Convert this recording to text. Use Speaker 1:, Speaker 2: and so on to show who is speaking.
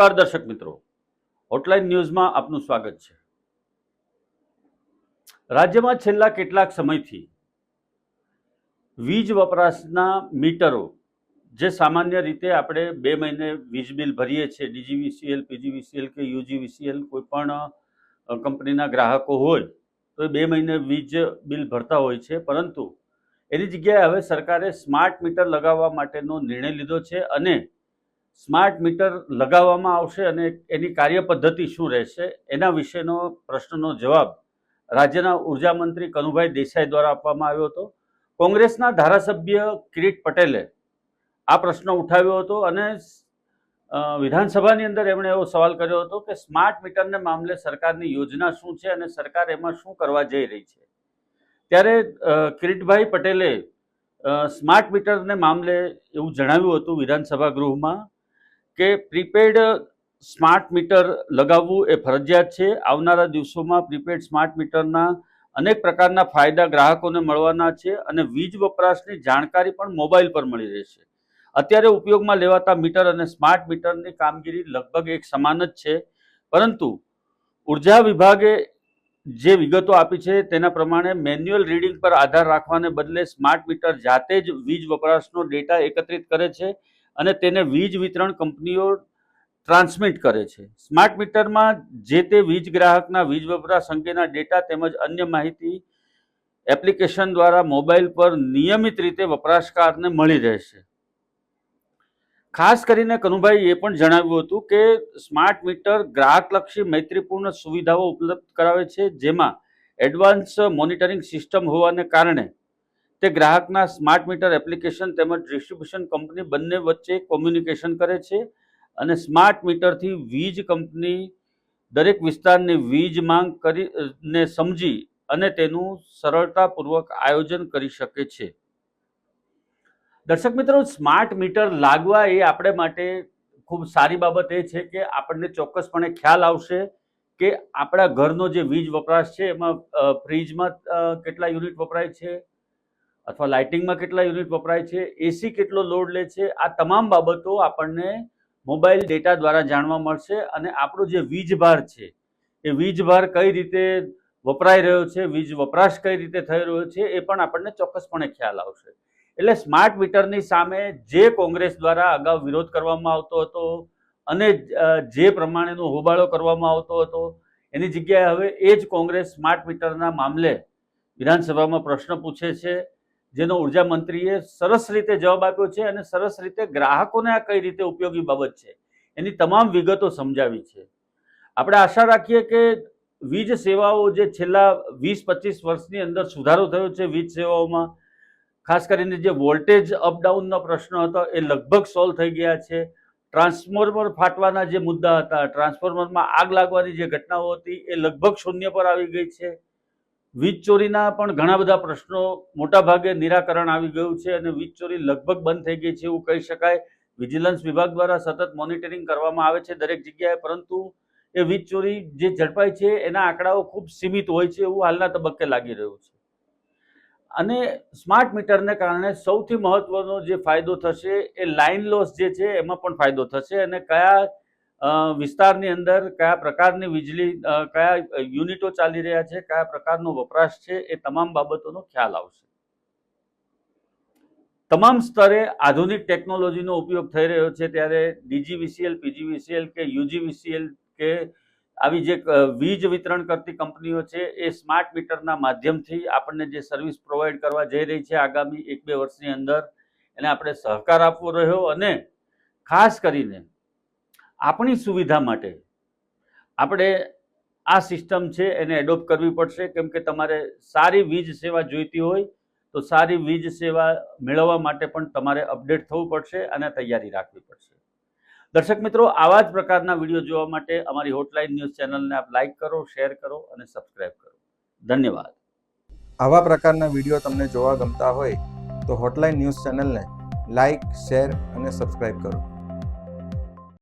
Speaker 1: નમસ્કાર દર્શક મિત્રો. હોટલાઇન ન્યૂઝમાં આપનું સ્વાગત છે. રાજ્યમાં છેલ્લા કેટલાક સમયથી વીજ વપરાશના મીટરો, જે સામાન્ય રીતે આપણે બે મહિને વીજ બિલ ભરીએ છીએ, ડીજીવીસીએલ, પીજીવીસીએલ કે યુજીવીસીએલ કોઈ પણ કંપનીના ગ્રાહકો હોય, તો એ બે મહિને વીજ બિલ ભરતા હોય છે. પરંતુ એની જગ્યાએ હવે સરકારે સ્માર્ટ મીટર લગાવવા માટેનો નિર્ણય લીધો છે અને સ્માર્ટ મીટર લગાવવામાં આવશે અને એની કાર્ય પદ્ધતિ શું રહેશે, એના વિશેનો પ્રશ્નનો જવાબ રાજ્યના ઊર્જા મંત્રી કનુભાઈ દેસાઈ દ્વારા આપવામાં આવ્યો હતો. કોંગ્રેસના ધારાસભ્ય કિરીટ પટેલે આ પ્રશ્ન ઉઠાવ્યો હતો અને વિધાનસભાની અંદર એમણે એવો સવાલ કર્યો હતો કે સ્માર્ટ મીટરને મામલે સરકારની યોજના શું છે અને સરકાર એમાં શું કરવા જઈ રહી છે? ત્યારે કિરીટભાઈ પટેલે સ્માર્ટ મીટરને મામલે એવું જણાવ્યું હતું વિધાનસભા ગૃહમાં કે પ્રીપેડ સ્માર્ટ મીટર લગાવવું એ ફરજિયાત છે. આવનારા દિવસોમાં પ્રીપેડ સ્માર્ટ મીટરના અનેક પ્રકારના ફાયદા ગ્રાહકોને મળવાના છે અને વીજ વપરાશની જાણકારી પણ મોબાઈલ પર મળી રહેશે અત્યારે ઉપયોગમાં લેવાતા મીટર અને સ્માર્ટ મીટરની કામગીરી લગભગ એક સમાન જ છે. પરંતુ ઊર્જા વિભાગે જે વિગતો આપી છે તેના પ્રમાણે મેન્યુઅલ રીડિંગ પર આધાર રાખવાને બદલે સ્માર્ટ મીટર જાતે જ વીજ વપરાશનો ડેટા એકત્રિત કરે છે. અને તેને વીજ વિતરણ કંપનીઓ ટ્રાન્સમિટ કરે છે. સ્માર્ટ મીટરમાં જે તે વીજ ગ્રાહકના વીજ વપરાશ અંગેના ડેટા તેમજ અન્ય માહિતી એપ્લિકેશન દ્વારા મોબાઈલ પર નિયમિત રીતે વપરાશકારને મળી રહેશે. ખાસ કરીને કનુભાઈ એ પણ જણાવ્યું હતું કે સ્માર્ટ મીટર ગ્રાહકલક્ષી મૈત્રીપૂર્ણ સુવિધાઓ ઉપલબ્ધ કરાવે છે, જેમાં એડવાન્સ મોનિટરિંગ સિસ્ટમ હોવાને કારણે તે ગ્રાહકના સ્માર્ટ મીટર એપ્લિકેશન તેમજ ડિસ્ટ્રીબ્યુશન કંપની બંને વચ્ચે કોમ્યુનિકેશન કરે છે અને સ્માર્ટ મીટરથી વીજ કંપની દરેક વિસ્તારની વીજ માંગ કરી ને સમજી અને તેનું સરળતાપૂર્વક આયોજન કરી શકે છે. દર્શક મિત્રો, સ્માર્ટ મીટર લાગવા એ આપણે માટે ખૂબ સારી બાબત એ છે કે આપણને ચોક્કસપણે ખ્યાલ આવશે કે આપણા ઘરનો જે વીજ વપરાશ છે, એમાં ફ્રીજમાં કેટલા યુનિટ વપરાય છે અથવા લાઇટિંગમાં કેટલા યુનિટ વપરાય છે, એસી કેટલો લોડ લે છે, આ તમામ બાબતો આપણને મોબાઈલ ડેટા દ્વારા જાણવા મળશે અને આપણો જે વીજભાર છે, એ વીજભાર કઈ રીતે વપરાઈ રહ્યો છે, વીજ વપરાશ કઈ રીતે થઈ રહ્યો છે, એ પણ આપણને ચોક્કસપણે ખ્યાલ આવશે. એટલે સ્માર્ટ મીટરની સામે જે કોંગ્રેસ દ્વારા અગાઉ વિરોધ કરવામાં આવતો હતો અને જે પ્રમાણેનો હોબાળો કરવામાં આવતો હતો, એની જગ્યાએ હવે એ જ કોંગ્રેસ સ્માર્ટ મીટરના મામલે વિધાનસભામાં પ્રશ્ન પૂછે છે જેનો ઊર્જા મંત્રીએ સરસ રીતે જવાબ આપ્યો છે અને સરસ રીતે ગ્રાહકોને આ કઈ રીતે ઉપયોગી બાબત છે, એની તમામ વિગતો સમજાવી છે. આપણે આશા રાખીએ કે વીજ સેવાઓ જે છેલ્લા વીસ પચીસ વર્ષની અંદર સુધારો થયો છે વીજ સેવાઓમાં, ખાસ કરીને જે વોલ્ટેજ અપડાઉનનો પ્રશ્ન હતો એ લગભગ સોલ્વ થઈ ગયા છે. ટ્રાન્સફોર્મર ફાટવાના જે મુદ્દા હતા, ટ્રાન્સફોર્મરમાં આગ લાગવાની જે ઘટનાઓ હતી એ લગભગ શૂન્ય પર આવી ગઈ છે. વીજ ચોરીના પણ ઘણા બધા પ્રશ્નો મોટા ભાગે નિરાકરણ આવી ગયું છે અને વીજ ચોરી લગભગ બંધ થઈ ગઈ છે એવું કહી શકાય. વિજિલન્સ વિભાગ દ્વારા સતત મોનિટરિંગ કરવામાં આવે છે દરેક જગ્યાએ, પરંતુ એ વીજ ચોરી જે ઝડપાય છે એના આંકડાઓ ખૂબ સીમિત હોય છે એવું હાલના તબક્કે લાગી રહ્યું છે. અને સ્માર્ટ મીટરને કારણે સૌથી મહત્વનો જે ફાયદો થશે એ લાઇન લોસ જે છે એમાં પણ ફાયદો થશે અને કયા વિસ્તારની અંદર કયા પ્રકારની વીજળી કયા યુનિટો ચાલી રહ્યા છે, કયા પ્રકારનો વપરાશ છે, એ તમામ બાબતોનો ખ્યાલ આવશે. તમામ સ્તરે આધુનિક ટેકનોલોજીનો ઉપયોગ થઈ રહ્યો છે, ત્યારે ડીજીવીસીએલ, પીજીવીસીએલ કે યુજીવીસીએલ કે આવી જે વીજ વિતરણ કરતી કંપનીઓ છે, એ સ્માર્ટ મીટરના માધ્યમથી આપણને જે સર્વિસ પ્રોવાઈડ કરવા જઈ રહી છે આગામી એક બે વર્ષની અંદર, એને આપણે સહકાર આપવો રહ્યો અને ખાસ કરીને આપણી સુવિધા માટે આપણે આ સિસ્ટમ છે એને એડોપ્ટ કરવી પડશે. કેમ કે તમારે સારી વીજ સેવા જોઈતી હોય તો સારી વીજ સેવા મેળવવા માટે પણ તમારે અપડેટ થવું પડશે અને તૈયારી રાખવી પડશે. દર્શક મિત્રો, આવા જ પ્રકારના વીડિયો જોવા માટે અમારી હોટલાઇન ન્યૂઝ ચેનલને આપ લાઇક કરો, શેર કરો અને સબસ્ક્રાઇબ કરો. ધન્યવાદ.
Speaker 2: આવા પ્રકારના વીડિયો તમને જોવા ગમતા હોય તો હોટલાઇન ન્યૂઝ ચેનલને લાઇક શેર અને સબસ્ક્રાઇબ કરો.